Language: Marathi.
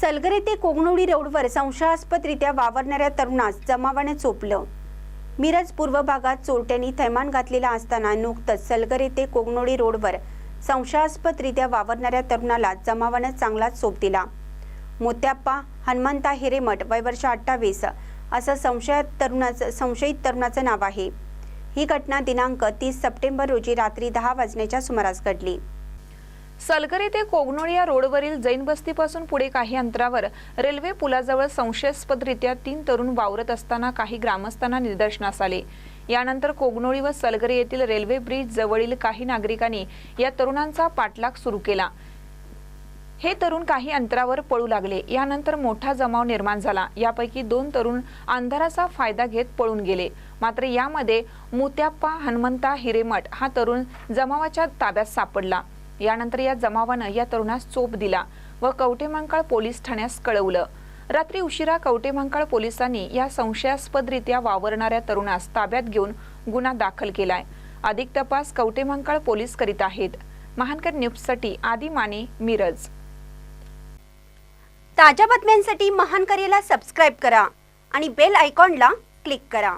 सलगरे ते कोगनोडी रोडवर संशयास्पदरित्या वावरणाऱ्या तरुणास जमावाने चोपलं. मिरज पूर्व भागात चोरट्यांनी थैमान घातलेला असताना नुकतंच सलगरे ते कोगनोळी रोडवर संशयास्पदरित्या वावरणाऱ्या तरुणाला जमावानं चांगलाच चोप दिला. मोत्याप्पा हनुमंता हिरेमठ वयवर्ष अठ्ठावीस असं संशयात तरुणाचं संशयित तरुणाचं नाव आहे. ही घटना दिनांक तीस सप्टेंबर रोजी रात्री दहा वाजण्याच्या सुमारास घडली. सलगरे ते कोगनोळी या रोडवरील जैन बस्तीपासून पुढे काही अंतरावर रेल्वे पुलाजवळ संशयास्पदरित्या तीन तरुण वावरत असताना काही ग्रामस्थांना निदर्शनास आले. यानंतर कोगनोळी व सलगरे येथील रेल्वे ब्रिज जवळील काही नागरिकांनी या तरुणांचा पाठलाग सुरू केला. हे तरुण काही अंतरावर पळू लागले. यानंतर मोठा जमाव निर्माण झाला. यापैकी दोन तरुण अंधाराचा फायदा घेत पळून गेले. मात्र यामध्ये मुत्याप्पा हनुमंता हिरेमठ हा तरुण जमावाच्या ताब्यात सापडला. यानंतर या जमावानं या तरुणास चोप दिला व कवटेमंकाळ पोलीस ठाण्यास कळवलं. रात्री उशिरा कवटेमंकाळ पोलिसांनी या संशयास्पदरित्या वावरणाऱ्या तरुणास ताब्यात घेऊन गुन्हा दाखल केलाय. अधिक तपास कवटेमंकाळ पोलीस करीत आहेत. महानकर न्यूजसाठी आदी माने मिरज. ताज्या बातम्यांसाठी महानकरेला सबस्क्राईब करा आणि बेल आयकॉनला क्लिक करा.